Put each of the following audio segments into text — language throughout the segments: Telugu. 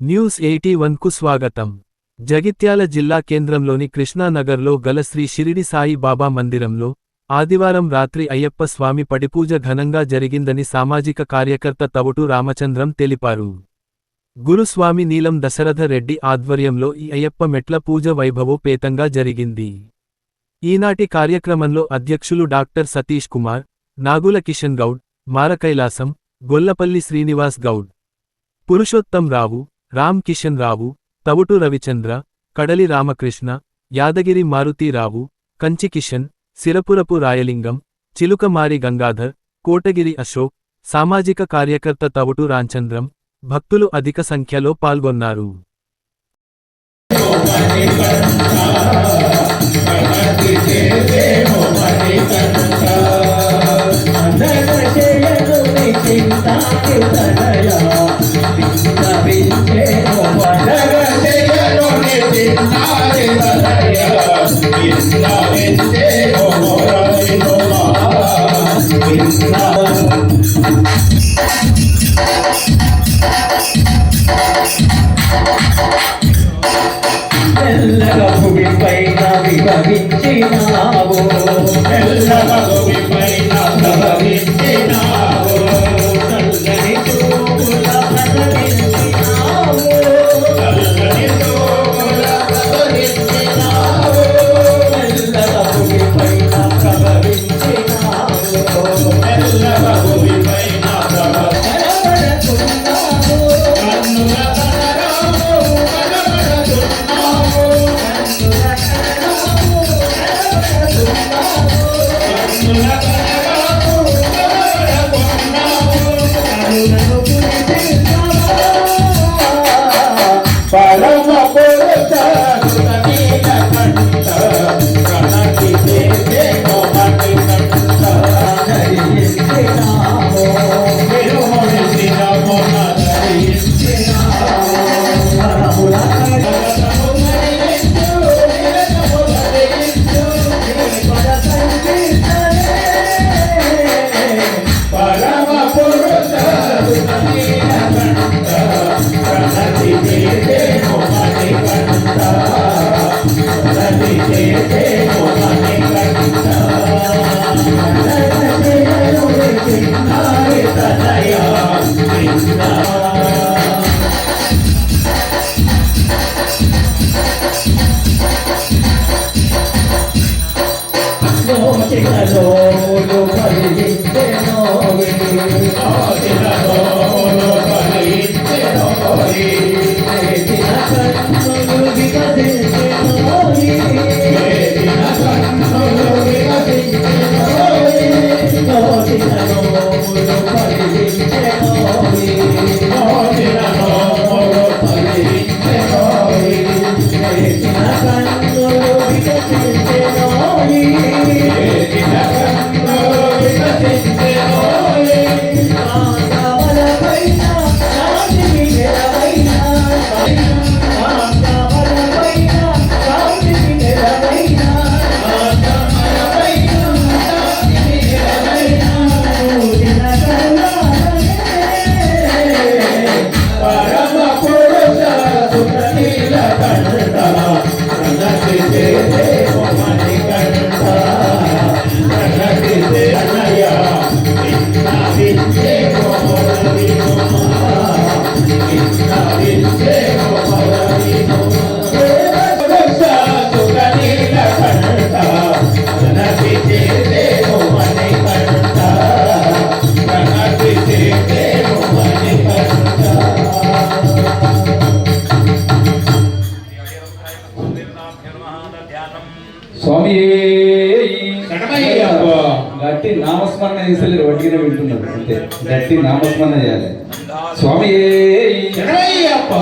న్యూస్ ఎయిటీ కు స్వాగతం. జగిత్యాల జిల్లా కేంద్రంలోని కృష్ణానగర్లో గల శ్రీ షిరిడి సాయి బాబా మందిరంలో ఆదివారం రాత్రి అయ్యప్ప స్వామి పడిపూజ ఘనంగా జరిగిందని సామాజిక కార్యకర్త తవుటు రామచంద్రం తెలిపారు. గురుస్వామి నీలం దశరథ రెడ్డి ఆధ్వర్యంలో ఈ అయ్యప్ప మెట్ల పూజ వైభవోపేతంగా జరిగింది. ఈనాటి కార్యక్రమంలో అధ్యక్షులు డాక్టర్ సతీష్ కుమార్ నాగుల కిషన్ గౌడ్ మారకైలాసం గొల్లపల్లి శ్రీనివాస్ గౌడ్ పురుషోత్తం రావు రామ్ కిషన్ రావు తవుటు రవిచంద్ర కడలి రామకృష్ణ యాదగిరి మారుతీరావు కంచి కిషన్ సిరపురపు రాయలింగం చిలుకమారి గంగాధర్ కోటగిరి అశోక్ సామాజిక కార్యకర్త తవుటు రాంచంద్రం భక్తులు అధిక సంఖ్యలో పాల్గొన్నారు మెల్లగా భూమిపైన విభవించినావు తెల్లగా Pero గట్టి నామస్మరణ చేసలేరు వడ్డీన వింటున్నారు అంతే. గట్టి నామస్మరణ చేయాలి. స్వామి శరణమయ్యప్ప.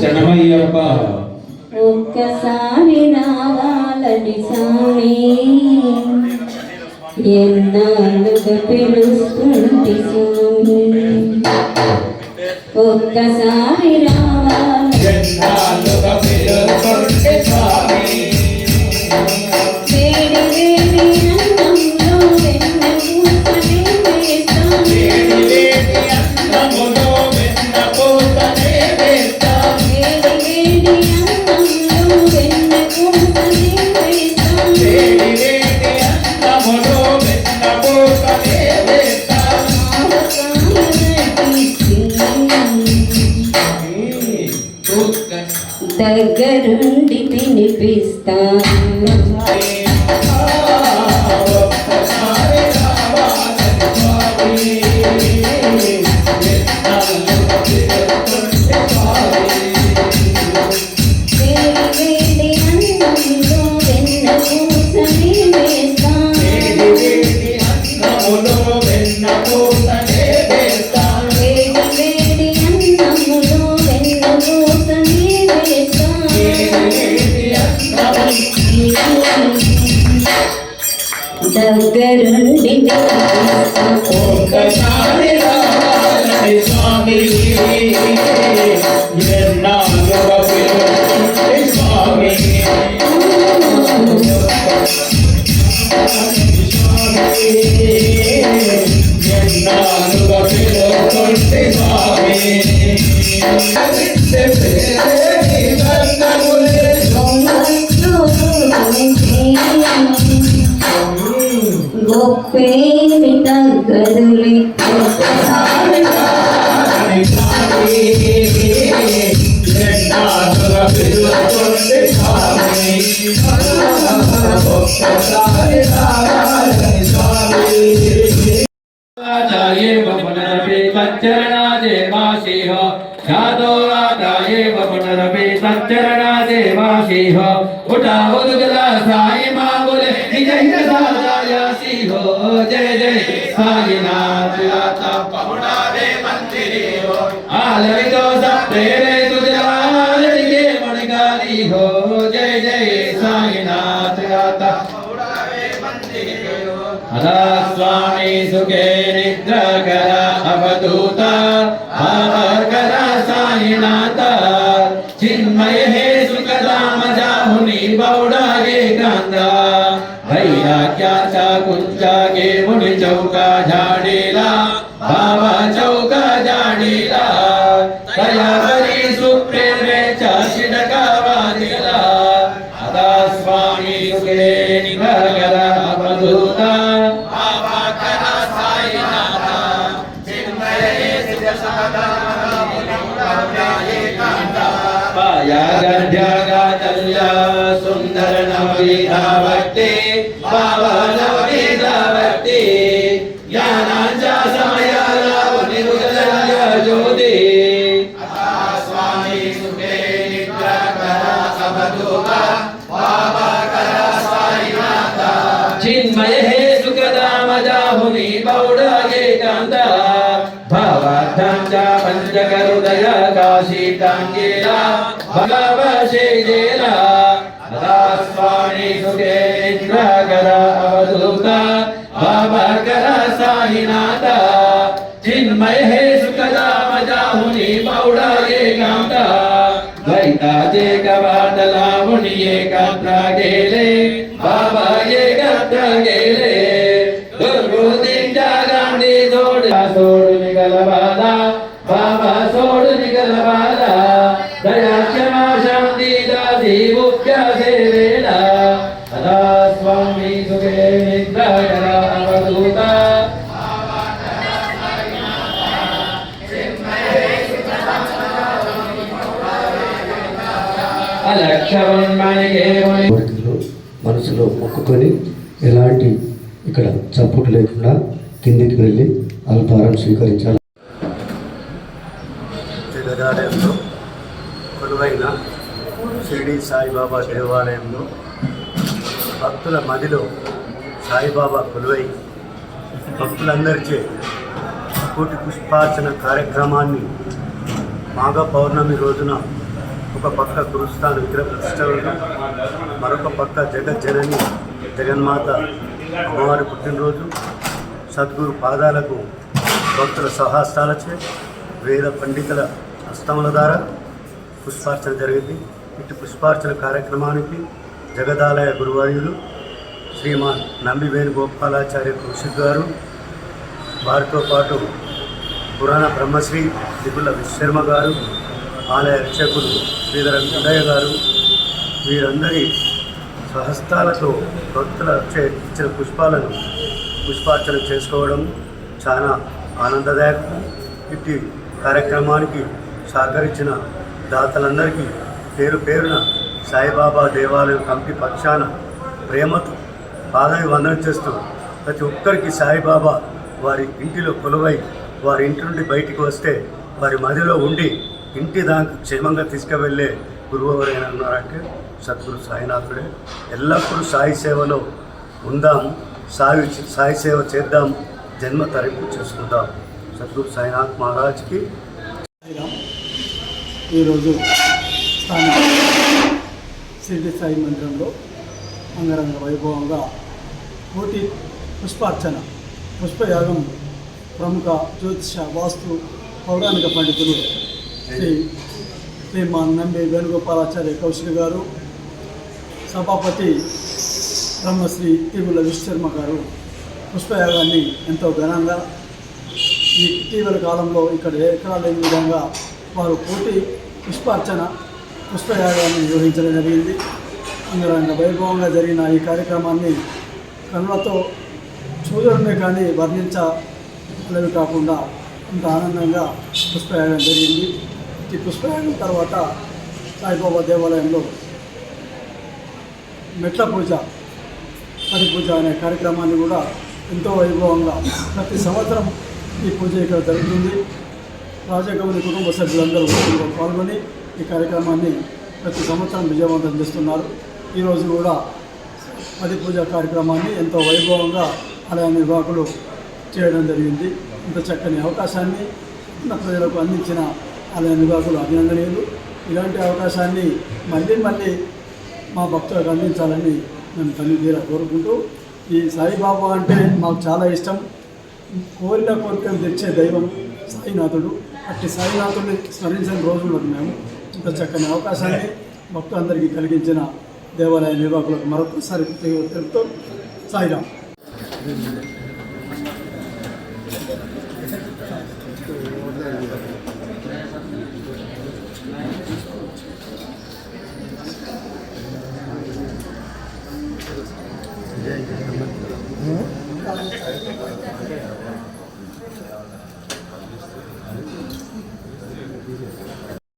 శరణమయ్యప్ప. ఒక్కసారి నావాలని స్వామి ఎన్నాళ్ళుగా పిలుస్తుంటి స్వామి. ఒక్కసారి రావాలి దగ్గరుండి తినిపిస్తాను. దగ్గరుండి తినిపిస్తాను ఒక్కసారి రావాలని స్వామి ఎన్నాళ్ళుగా పిలుస్తుంటే స్వామి ఎన్నాళ్ళుగా పిలుస్తుంటే స్వామి గొప్పేమి తగ్గదులే ఎన్నాళ్ళుగా పిలుస్తుంటే जय जय साईनाथ आता पहुना रे मंदिरी हो आलवी तो सप्ते रे तुझलाल के मणकारी हो जय जय साईनाथ आता पहुना रे मंदिरी हो हरा स्वामी सुखे निद्रा करा विधावते भावनविधावते ज्ञानाच्या समयाला निरुदया ज्योते. आता स्वामी सुखे निद्रा करा समदोगा बाबा चिन्मय हे सुखदा मजा हुनी बौडा साईनाथा चिन्मय हे మనసులో మొక్కుకొని ఎలాంటి ఇక్కడ చప్పుడు లేకుండా కిందికి వెళ్ళి అల్పారం స్వీకరించాలి. జగదాలయంలో కొలువైన షిరిడి సాయిబాబా దేవాలయంలో భక్తుల మదిలో సాయిబాబా కొలువై భక్తులందరిచే కోటి పుష్పార్చన కార్యక్రమాన్ని మాఘ పౌర్ణమి రోజున ఒక పక్క గురుస్థాన విగ్రహ ప్రతిష్ట మరొక పక్క జగజ్జనని జగన్మాత అమ్మవారి పుట్టినరోజు. సద్గురు పాదాలకు భక్తుల సహాస్తాలచే వేద పండితుల హస్తముల ద్వారా పుష్పార్చన జరిగింది. ఇటు పుష్పార్చన కార్యక్రమానికి జగదాలయ గురువాయుడు శ్రీమాన్ నంబి వేణుగోపాలాచార్య కృషి గారు వారితో పాటు పురాణ బ్రహ్మశ్రీ దిగుల విశ్వర్మ గారు ఆలయ రక్షకులు శ్రీధర వెంకటయ్య గారు వీరందరి సహస్తాలతో భక్తుల ఇచ్చిన పుష్పాలను పుష్పార్చన చేసుకోవడం చాలా ఆనందదాయకం. ఇట్టి కార్యక్రమానికి సహకరించిన దాతలందరికీ పేరు పేరున సాయిబాబా దేవాలయం కమిటీ పక్షాన ప్రేమతో పాదవి వందనం చేస్తూ ప్రతి ఒక్కరికి సాయిబాబా వారి ఇంటిలో కొలువై వారి ఇంటి నుండి బయటికి వస్తే వారి మదిలో ఉండి ఇంటి దాకా క్షేమంగా తీసుకువెళ్ళే గురువు ఎవరైనా ఉన్నారంటే సద్గురు సాయినాథుడే. ఎల్లప్పుడూ సాయి సేవలో ఉందాం సాయి సాయి సేవ చేద్దాం జన్మ తరింపు చేసుకుందాం. సద్గురు సాయినాథ్ మహారాజ్కి. ఈరోజు స్థానిక సాయి మందిరంలో అంగరంగ వైభవంగా కోటి పుష్పార్చన పుష్పయాగం ప్రముఖ జ్యోతిష వాస్తు పౌరాణిక పండితులు శ్రీ శ్రీమాన్ నంబి వేణుగోపాలాచార్య కౌశిక్ గారు సభాపతి బ్రహ్మశ్రీ తిరుమల విశ్వశర్మ గారు పుష్పయాగాన్ని ఎంతో ఘనంగా ఈ ఇటీవల కాలంలో ఇక్కడ ఎక్కడా లేని విధంగా వారు కోటి పుష్పార్చన పుష్పయాగాన్ని నిర్వహించడం జరిగింది. అంగరంగ వైభవంగా జరిగిన ఈ కార్యక్రమాన్ని కనులతో చూడడమే కానీ వర్ణించలేవి కాకుండా అంత ఆనందంగా పుష్పయాగం జరిగింది. ఈ పుష్పయాగం తర్వాత సాయిబాబా దేవాలయంలో మెట్ల పూజ పడి పూజ అనే కార్యక్రమాన్ని కూడా ఎంతో వైభవంగా ప్రతి సంవత్సరం ఈ పూజ ఇక్కడ జరుగుతుంది. రాజగౌరి కుటుంబ సభ్యులందరూ పాల్గొని ఈ కార్యక్రమాన్ని ప్రతి సంవత్సరం విజయవంతం చేస్తున్నారు. ఈరోజు కూడా పది పూజ కార్యక్రమాన్ని ఎంతో వైభవంగా ఆలయ నిర్వాహకులు చేయడం జరిగింది. ఇంత చక్కని అవకాశాన్ని ప్రజలకు అందించిన అలా నిర్వాహకులు అభినందనీయులు. ఇలాంటి అవకాశాన్ని మళ్ళీ మళ్ళీ మా భక్తులకు అందించాలని మేము తల్లి తీరా కోరుకుంటూ ఈ సాయిబాబా అంటే మాకు చాలా ఇష్టం. కోరిన కోరికలు తెచ్చే దైవం సాయినాథుడు. అట్టి సాయినాథుడిని స్మరించిన రోజుల్లో మేము. ఇంత చక్కని అవకాశాన్ని భక్తులందరికీ కలిగించిన దేవాలయ నిర్వాహకులకు మరొకసారి తెలుపుతూ సాయిరాం ఉంటాయి